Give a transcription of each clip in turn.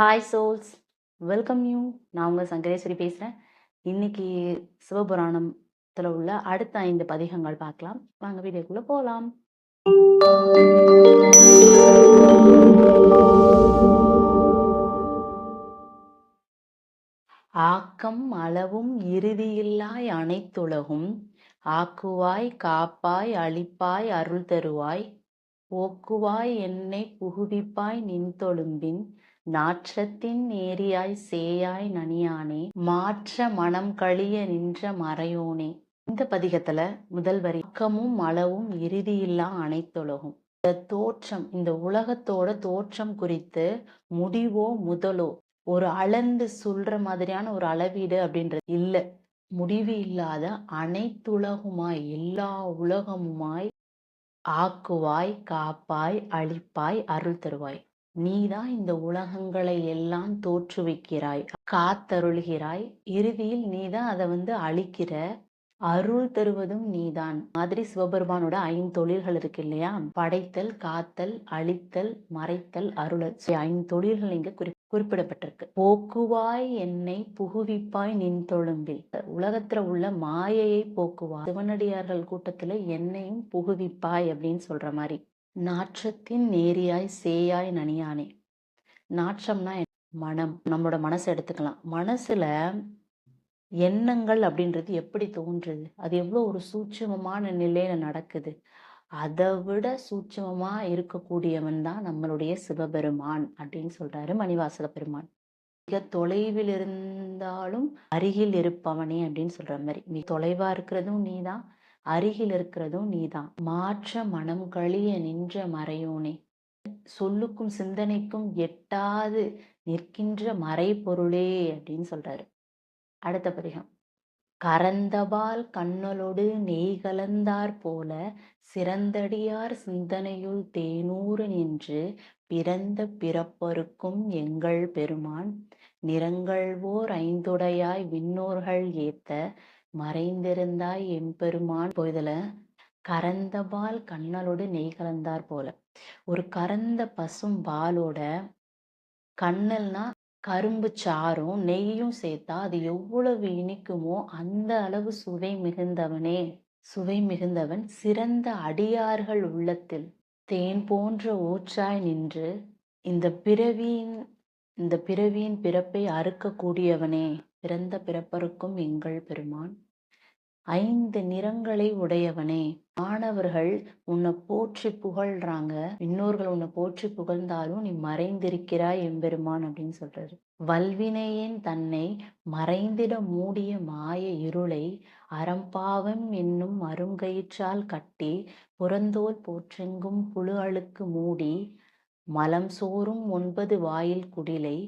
Hi souls welcome you நான் உங்கள் சங்கரேஸ்வரி பேசுகிறேன் இன்னைக்கு சிவபுராணத்தில் உள்ள அடுத்த ஐந்து பதிகங்கள் பார்க்கலாம். வாங்க வீடியோக்குள்ளே போகலாம் ஆக்கம் அளவும் இறுதியில்லாய் அனைத்துலகும். ஆக்குவாய் காப்பாய் அழிப்பாய் அருள் தருவாய். ஓக்குவாய் என்னை புகுவிப்பாய் நின் தொழும்பின். நாற்றத்தின் நேரியாய் சேயாய் நனியானே மாற்ற மனம் கழிய நின்ற மறையோனே. இந்த பதிகத்துல முதல் வரி ஆக்கமும் அளவும் இறுதியில்லா அனைத்துலகும் இந்த தோற்றம் இந்த உலகத்தோட தோற்றம் குறித்து முடிவோ முதலோ ஒரு அளந்து சொல்ற மாதிரியான ஒரு அளவீடு அப்படின்றது இல்ல. முடிவு இல்லாத அனைத்துலகுமாய் எல்லா உலகமுமாய் ஆக்குவாய் காப்பாய் அழிப்பாய் அருள் தருவாய். நீதான் இந்த உலகங்களை எல்லாம் தோற்றுவிக்கிறாய். காத்தருள்கிறாய். இறுதியில் நீதான் அதை வந்து அழிக்கிற அருள் தருவதும் நீதான். மாதிரி சிவபெருமானோட ஐந்தொழில்கள் இருக்கு இல்லையா? படைத்தல் காத்தல் அழித்தல் மறைத்தல் அருளல். ஐந்தொழில்கள் இங்க குறி குறிப்பிடப்பட்டிருக்கு. போக்குவாய் என்னை புகுவிப்பாய் நின் தொழும்பில். உலகத்துல உள்ள மாயையை போக்குவாய். சிவனடியார்கள் கூட்டத்துல என்னையும் புகுவிப்பாய் அப்படின்னு சொல்ற மாதிரி. நாற்றத்தின் நேரியாய் சேயாய் நனியானே. நாற்றம்னா மனம். நம்மளோட மனசை எடுத்துக்கலாம். மனசுல எண்ணங்கள் அப்படின்றது எப்படி தோன்றுது? அது எவ்வளோ ஒரு சூட்சமமான நிலையில நடக்குது? அதை விட சூட்சமமா இருக்கக்கூடியவன் தான் நம்மளுடைய சிவபெருமான் அப்படின்னு சொல்றாரு மணிவாசக பெருமான். மிக தொலைவில் இருந்தாலும் அருகில் இருப்பவனே அப்படின்னு சொல்ற மாதிரி. நீ தொலைவா இருக்கிறதும் நீ தான் அருகில் இருக்கிறதும் நீதான். மாற்ற மனம் கழிய நின்ற மறையோனே. சொல்லுக்கும் சிந்தனைக்கும் எட்டாது நிற்கின்ற மறைபொருளே அப்படின்னு சொல்றாரு. அடுத்த பதிகம். கரந்தபால் கண்ணலோடு நெய் கலந்தார் போல சிறந்தடியார் சிந்தனையுள் தேனூறு நின்று பிறந்த பிறப்பருக்கும் எங்கள் பெருமான். நிறங்கள்வோர் ஐந்துடையாய் விண்ணோர்கள் ஏத்த மறைந்திருந்தாய் எம்பெருமான் போய்தல கறந்த பால் கண்ணலோடு நெய் கலந்தார் போல. ஒரு கரந்த பசும் பாலோட கண்ணல்னா கரும்பு சாறும் நெய்யும் சேர்த்தா அது எவ்வளவு இனிக்குமோ அந்த அளவு சுவை மிகுந்தவனே. சுவை மிகுந்தவன் சிறந்த அடியார்கள் உள்ளத்தில் தேன் போன்ற ஊற்றாய் நின்று இந்த பிறவியின் இந்த பிறவியின் பிறப்பை அறுக்கக்கூடியவனே பிறந்த பிறப்பருக்கும் எங்கள் பெருமான். ஐந்து நிறங்களை உடையவனே மாணவர்கள் உன்னை போற்றி புகழ்றாங்க. இன்னொருகள் உன்னை போற்றி புகழ்ந்தாலும் நீ மறைந்திருக்கிறாய் எம்பெருமான் அப்படின்னு சொல்றாரு. வல்வினையேன் தன்னை மறைந்திட மூடிய மாய இருளை அறம்பாவம் என்னும் அருங்கயிற்றால் கட்டி புறந்தோல் போற்றெங்கும் புழு அழுக்கு மூடி மலம் சோறும் ஒன்பது வாயில் குடிலை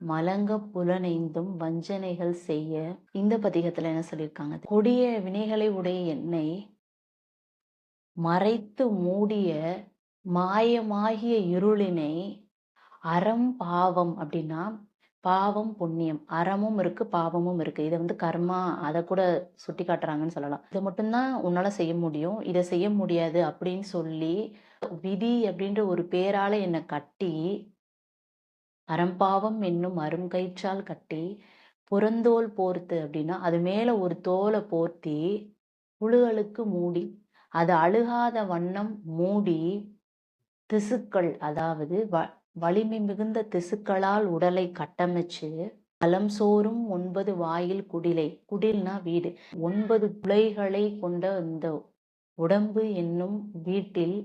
மலங்க புலனைந்தும் வஞ்சனைகள் செய்ய. இந்த பதிகத்துல என்ன சொல்லியிருக்காங்க கொடிய வினைகளை உடைய என்னை மறைத்து மூடிய மாயமாகிய இருளினை அறம் பாவம் அப்படின்னா பாவம் புண்ணியம். அறமும் இருக்கு பாவமும் இருக்கு. இதை வந்து கர்மா அதை கூட சுட்டி காட்டுறாங்கன்னு சொல்லலாம். இதை மட்டும்தான் உன்னால செய்ய முடியும். இதை செய்ய முடியாது அப்படின்னு சொல்லி விதி அப்படின்ற ஒரு பேரால என்னை கட்டி அறம்பாவம் என்னும் அருங்கயிற்றால் கட்டி புறந்தோல் போர்த்து அப்படின்னா அது மேல ஒரு தோலை போர்த்தி புழுகளுக்கு மூடி அது அழுகாத வண்ணம் மூடி திசுக்கள் அதாவது வ வலிமை மிகுந்த திசுக்களால் உடலை கட்டமைச்சு பலம் சோறும் ஒன்பது வாயில் குடிலை குடில்னா வீடு. ஒன்பது குலைகளை கொண்ட இந்த உடம்பு என்னும் வீட்டில்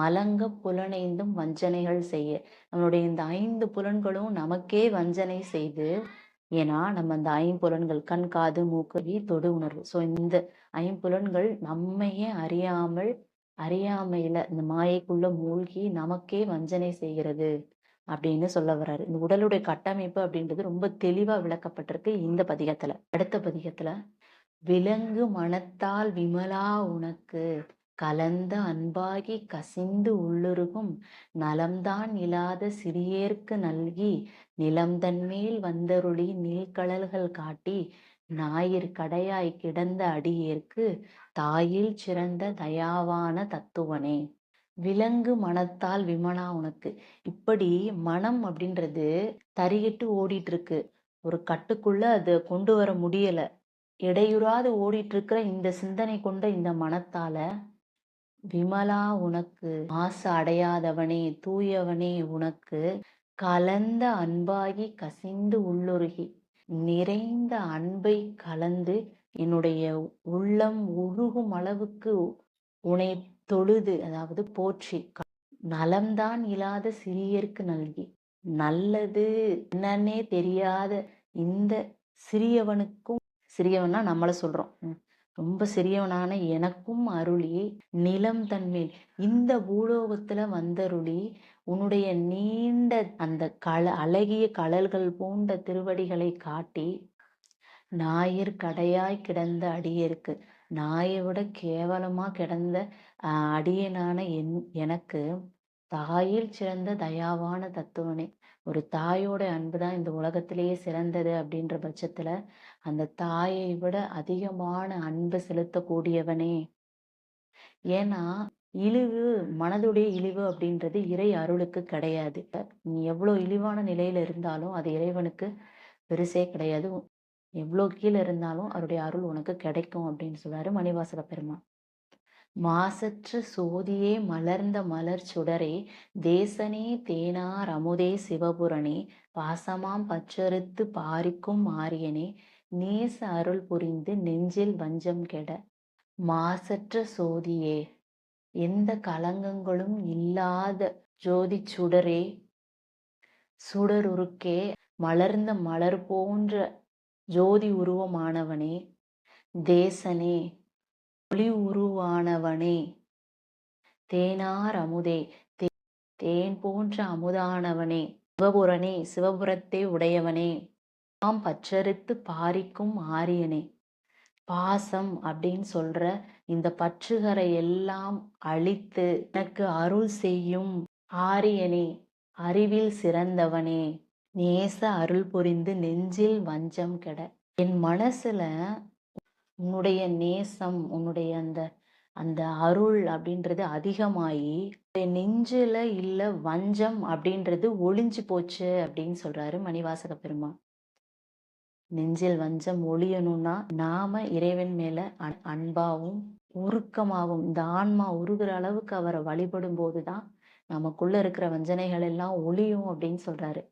மலங்க புலனைந்தும் வஞ்சனைகள் செய்ய. நம்மளுடைய இந்த ஐந்து புலன்களும் நமக்கே வஞ்சனை செய்து ஏன்னா நம்ம அந்த ஐம்புலன்கள் கண் காது மூக்கு தொடு உணர்வு. ஸோ இந்த ஐம்புலன்கள் நம்மையே அறியாமல் அறியாமையில இந்த மாயைக்குள்ள மூழ்கி நமக்கே வஞ்சனை செய்கிறது அப்படின்னு சொல்ல வர்றாரு. இந்த உடலுடைய கட்டமைப்பு அப்படின்றது ரொம்ப தெளிவா விளக்கப்பட்டிருக்கு இந்த பதிகத்துல. அடுத்த பதிகத்துல விலங்கு மனத்தால் விமலா உனக்கு கலந்த அன்பாகி கசிந்து உள்ளுருகும் நலம்தான் இல்லாத சிறியேற்கு நல்கி நிலம்தன்மேல் வந்தருளி நீழ்கடல்கள் காட்டி ஞாயிறு கடையாய் கிடந்த அடியேற்கு தாயில் சிறந்த தயாவான தத்துவனே. விலங்கு மனத்தால் விமனா உனக்கு. இப்படி மனம் அப்படின்றது தறிகிட்டு ஓடிட்டு இருக்கு ஒரு கட்டுக்குள்ள அதை கொண்டு வர முடியல. இடையுறாது ஓடிட்டு இருக்கிற இந்த சிந்தனை கொண்ட இந்த மனத்தால விமலா உனக்கு. மாசு அடையாதவனே தூயவனே உனக்கு. கலந்த அன்பாகி கசிந்து உள்ளுருகி. நிறைந்த அன்பை கலந்து என்னுடைய உள்ளம் உருகும் அளவுக்கு உனை தொழுது அதாவது போற்றி. நலம்தான் இல்லாத சிறியருக்கு நல்கி. நல்லது என்னன்னே தெரியாத இந்த சிறியவனுக்கும் சிறியவனா நம்மள சொல்றோம். ரொம்ப சிறியவனான எனக்கும் அருளி. நிலம் தன்மேல் இந்த பூலோகத்துல வந்தருளி. உன்னுடைய நீண்ட அந்த கல அழகிய கழல்கள் பூண்ட திருவடிகளை காட்டி ஞாயிற் கடையாய் கிடந்த அடியருக்கு. நாயை விட கேவலமா கிடந்த அடியனான என் எனக்கு தாயில் சிறந்த தயாவான தத்துவனே ஒரு தாயோட அன்பு தான் இந்த உலகத்திலேயே சிறந்தது அப்படின்ற பட்சத்துல அந்த தாயை விட அதிகமான அன்பு செலுத்தக்கூடியவனே. ஏன்னா இழிவு மனதுடைய இழிவு அப்படின்றது இறை அருளுக்கு கிடையாது. நீ எவ்வளவு இழிவான நிலையில இருந்தாலும் அது இறைவனுக்கு பெருசே கிடையாது. எவ்வளோ கீழே இருந்தாலும் அவருடைய அருள் உனக்கு கிடைக்கும் அப்படின்னு சொல்றாரு மணிவாசக பெருமான் மாசற்ற சோதியே மலர்ந்த மலர் சுடரே தேசனே தேனார் அமுதே சிவபுரணே பாசமாம் பச்சறுத்து பாரிக்கும் மாரியனே நேச அருள் புரிந்து நெஞ்சில் வஞ்சம் கெட. மாசற்ற சோதியே எந்த கலங்கங்களும் இல்லாத ஜோதி சுடரே சுடருருக்கே மலர்ந்த மலர் போன்ற ஜோதி உருவமானவனே தேசனே ஒளி உருவானவனே தேனார் அமுதே தேன் போன்ற அமுதானவனே சிவபுரனே சிவபுரத்தை உடையவனே ஆம் பற்றறுத்து பாரிக்கும் ஆரியனே. பாசம் அப்படின்னு சொல்ற இந்த பற்றுகரை எல்லாம் அழித்து எனக்கு அருள் செய்யும் ஆரியனே அறிவில் சிறந்தவனே. நேச அருள் புரிந்து நெஞ்சில் வஞ்சம் கெட. என் மனசுல உன்னுடைய நேசம் உன்னுடைய அந்த அந்த அருள் அப்படின்றது அதிகமாயி என் நெஞ்சில இல்ல வஞ்சம் அப்படின்றது ஒளிஞ்சு போச்சு அப்படின்னு சொல்றாரு மணிவாசக பெருமா நெஞ்சில் வஞ்சம் ஒளியணும்னா நாம இறைவன் மேல அன்பாவும் உருக்கமாகவும் இந்த ஆன்மா உருகிற அளவுக்கு அவரை வழிபடும் போதுதான் நமக்குள்ள இருக்கிற வஞ்சனைகள் எல்லாம் ஒளியும் அப்படின்னு சொல்றாரு.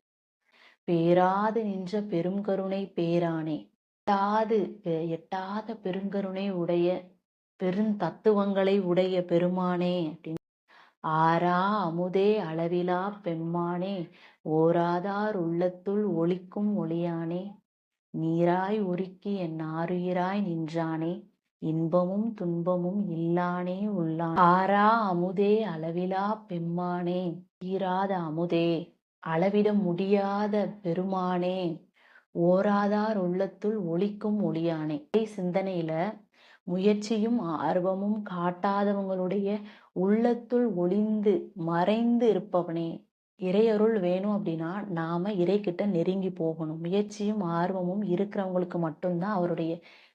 பேராது நின்ற பெருங்கருணை பேரானே. எட்டாது பெ- எட்டாத பெருங்கருணை உடைய பெருந்தத்துவங்களை உடைய பெருமானே அப்படின்னு. ஆரா அமுதே அளவிலா பெம்மானே ஓராதார் உள்ளத்துள் ஒளிக்கும் ஒளியானே. நீராய் உருக்கி என் ஆறுயிராய் நின்றானே இன்பமும் துன்பமும் இல்லானே உள்ளான். ஆரா அமுதே அளவிலா பெம்மானே தீராத அமுதே. அளவிட முடியாத பெருமானே ஓராதார் உள்ளத்துள் ஒளிக்கும் ஒளியானே. சிந்தனையில முயற்சியும் ஆர்வமும் காட்டாதவங்களுடைய உள்ளத்துள் ஒளிந்து மறைந்து இருப்பவனே. இறையருள் வேணும் அப்படின்னா நாம இறைக்கிட்ட நெருங்கி போகணும். முயற்சியும் ஆர்வமும் இருக்கிறவங்களுக்கு மட்டும்தான் அவருடைய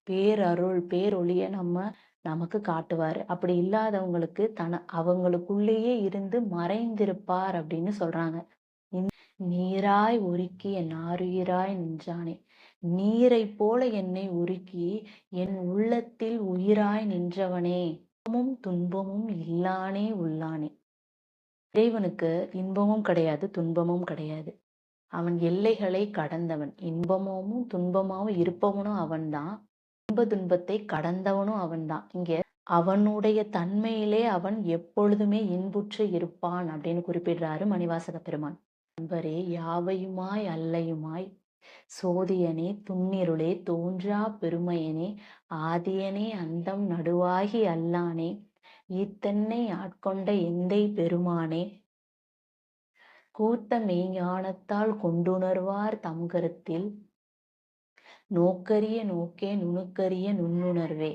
பேரருள் பேரொளிய நம்ம நமக்கு காட்டுவார். அப்படி இல்லாதவங்களுக்கு தன அவங்களுக்குள்ளேயே இருந்து மறைந்திருப்பார் அப்படின்னு சொல்றாங்க. நீராய் உருக்கி என் ஆருயிராய் நின்றானே. நீரைப் போல என்னை உருக்கி என் உள்ளத்தில் உயிராய் நின்றவனே. இன்பமும் துன்பமும் இல்லானே உள்ளானே. இறைவனுக்கு இன்பமும் கிடையாது துன்பமும் கிடையாது. அவன் எல்லைகளை கடந்தவன். இன்பமும் துன்பமாவும் இருப்பவனும் அவன்தான். இன்ப துன்பத்தை கடந்தவனும் அவன்தான். இங்க அவனுடைய தன்மையிலே அவன் எப்பொழுதுமே இன்புற்று இருப்பான் அப்படின்னு குறிப்பிடுறாரு மணிவாசக பெருமான். நண்பரே யாவையுமாய் அல்லையுமாய்? சோதியனே துன்னிருளே தோன்றா பெருமையனே ஆதியனே அந்தம் நடுவாகி அல்லானே ஈத்தன்னை ஆட்கொண்ட எந்தை பெருமானே? கூத்த மெய்ஞானத்தால் கொண்டுணர்வார் தம் கருத்தில் நோக்கரிய நோக்கே நுணுக்கரிய நுண்ணுணர்வே.